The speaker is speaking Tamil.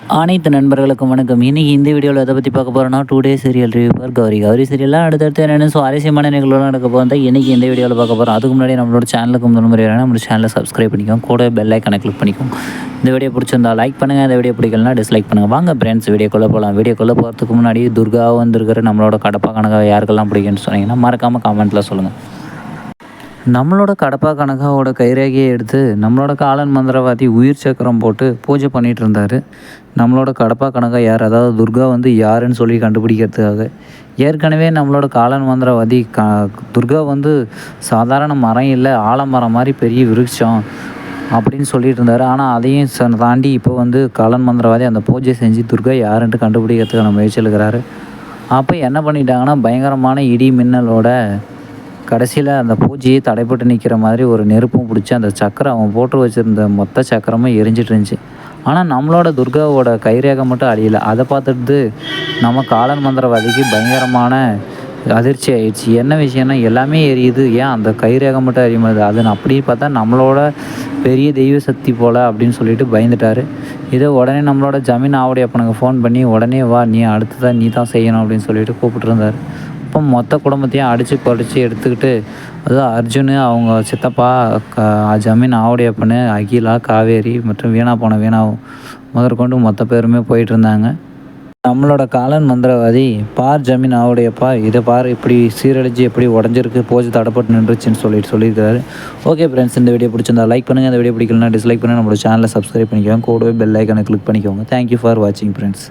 அனைத்து நண்பர்களுக்கும் வணக்கம். இன்றைக்கி இந்த வீடியோவில் எதை பற்றி பார்க்க போகிறோன்னா today serial review for Gowri. Gowri சீரியல்லாம் அடுத்தடுத்து என்னென்ன சுவாரஸ்யமான நிகழ்வுலாம் நடக்க போகிறதா இன்றைக்கி இந்த வீடியோவில் பார்க்க போகிறோம் அதுக்கு முன்னாடி நம்மளோட சேனலுக்கு முதல் முறை வேணால் நம்ம சேனலை சப்ஸ்கிரைப் பண்ணிக்கோங்க. கூட பெல் ஐக்கனை கிளிக் பண்ணிக்கோங்க. இந்த வீடியோ பிடிச்சிருந்தா லைக் பண்ணுங்கள் இந்த வீடியோ பிடிக்கலனா டிஸ்லைக் பண்ணுங்கள் வாங்க ஃப்ரெண்ட்ஸ் வீடியோக்குள்ளே போகலாம் வீடியோக்குள்ளே போகிறதுக்கு முன்னாடி துர்கா வந்துருக்கிற நம்மளோட கடப்பா கணக்காக யாருக்கெல்லாம் பிடிக்குன்னு சொன்னீங்கன்னா மறக்காமல் கமெண்ட்டில் சொல்லுங்கள் நம்மளோட கடப்பா கனகாவோட கைரேகையை எடுத்து நம்மளோட காலன் மந்திரவாதி உயிர் சக்கரம் போட்டு பூஜை பண்ணிகிட்டு இருந்தார். நம்மளோட கடப்பா கனகா யார்? அதாவது துர்கா வந்து யாருன்னு சொல்லி கண்டுபிடிக்கிறதுக்காக. ஏற்கனவே நம்மளோட காலன் மந்திரவாதி க துர்கா வந்து சாதாரண மரம் இல்லை ஆலமரம் மாதிரி பெரிய விருட்சம் அப்படின்னு சொல்லிட்டு இருந்தார். ஆனால் அதையும் ச தாண்டி இப்போ வந்து காலன் மந்திரவாதி அந்த பூஜை செஞ்சு துர்கா யாருன்ட்டு கண்டுபிடிக்கிறதுக்கான முயற்சி இருக்கிறாரு. அப்போ என்ன பண்ணிட்டாங்கன்னா பயங்கரமான இடி மின்னலோட கடைசியில் அந்த பூஜையை தடைப்பட்டு நிற்கிற மாதிரி ஒரு நெருப்பும் பிடிச்சி அந்த சக்கரம் அவன் போட்டு வச்சுருந்த மொத்த சக்கரமும் எரிஞ்சிட்டு இருந்துச்சு. ஆனால் நம்மளோட துர்காவோட கைரேகை மட்டும் அழியலை. அதை பார்த்துட்டு நம்ம காலன் மந்திரவாதிக்கு பயங்கரமான அதிர்ச்சி ஆயிடுச்சு. என்ன விஷயம்னா எல்லாமே எரியுது. ஏன் அந்த கைரேகை மட்டும் அறிய அது அப்படி பார்த்தா நம்மளோட பெரிய தெய்வ சக்தி போல் அப்படின்னு சொல்லிட்டு பயந்துட்டார். இதை உடனே நம்மளோட ஜமீன் ஆவுடைய அப்பனுக்கு ஃபோன் பண்ணி உடனே வா நீ அடுத்ததான் நீ தான் செய்யணும் அப்படின்னு சொல்லிட்டு கூப்பிட்டுருந்தார். அப்போ மொத்த குடும்பத்தையும் அடித்து குறைச்சி எடுத்துக்கிட்டு அதுவும் அர்ஜுனு அவங்க சித்தப்பா க ஜமீன் ஆவுடையப்பனு அகிலா காவேரி மற்றும் வீணா போன வீணாவும் முதற்கொண்டு மொத்த பேருமே போயிட்டு இருந்தாங்க நம்மளோட காலன் மந்திரவாதி பார் ஜமீன் ஆவுடையப்பா இதை பார் இப்படி சீரழிஞ்சு எப்படி உடஞ்சிருக்கு போச்சு தடப்பட்டு நின்றுச்சுன்னு சொல்லிட்டு சொல்லியிருக்காரு. ஓகே ஃப்ரெண்ட்ஸ் இந்த வீடியோ பிடிச்சிருந்தா லைக் பண்ணுங்கள் இந்த வீடியோ பிடிக்கலன்னா டிஸ்லைக் பண்ணி நம்மளோட சேனலை சப்ஸ்கிரைப் பண்ணிக்கோங்க. கூடவே பெல் ஐக்கனை கிளிக் பண்ணிக்கோங்க. தேங்க்யூ ஃபார் வாட்சிங் ஃப்ரெண்ட்ஸ்